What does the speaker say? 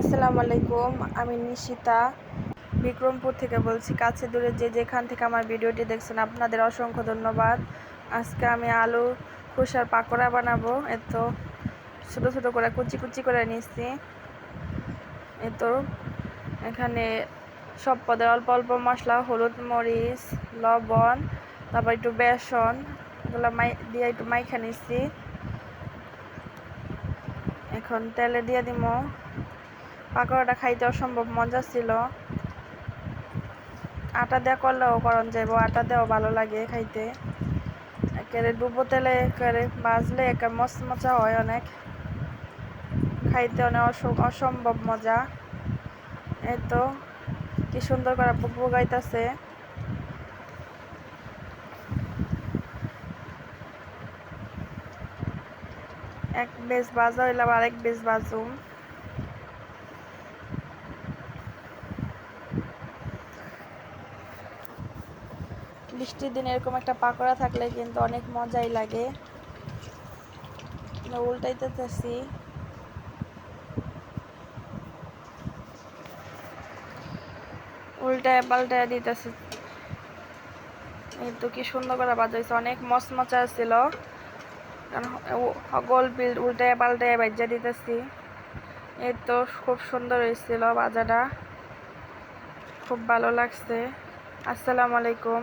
আসসালামু আলাইকুম, আমি নিশিতা। বিক্রমপুর থেকে বলছি, কাছে দূরে যে যেখান থেকে আমার ভিডিওটি দেখছেন, আপনাদের অসংখ্য ধন্যবাদ। আজকে আমি আলু খোসার পাকোড়া বানাবো। এত ছোট ছোট করে, কুচি কুচি করে নিচ্ছি এত এখানে সব পদের অল্প অল্প মশলা, হলুদ মরিচ, লবণ, তারপর একটু বেসন, এগুলো মাই, দিয়ে একটু মাইখা নিচ্ছি এখন তেলে দিয়ে দিব। পাকোড়াটা খাইতে অসম্ভব মজা ছিল। আটা দেওয়া করলেও করণ যাইব, আটা দেওয়া ভালো লাগে খাইতে। একেবারে ডুবো তেলে একেবারে বাজলে একে মচমচা হয় অনেক। খাইতে অনেক অসম্ভব মজা। এই তো, কি সুন্দর করে বুকবু গাইতেছে এক বেশ বাজা হইলাম, আরেক বেশ বাজুম বৃষ্টির দিন এরকম একটা পাকোড়া থাকলে কিন্তু অনেক মজাই লাগে। উল্টাইতে চাচ্ছি উল্টায় পাল্টায় দিতেছি। এই তো কি সুন্দর করে বাজাইছে অনেক মচমচা ছিল। গোল বিল উল্টায় পাল্টায় বাজ্যা দিতেছি। এই তো খুব সুন্দর হয়েছিল বাজাটা খুব ভালো লাগছে। আসসালামু আলাইকুম।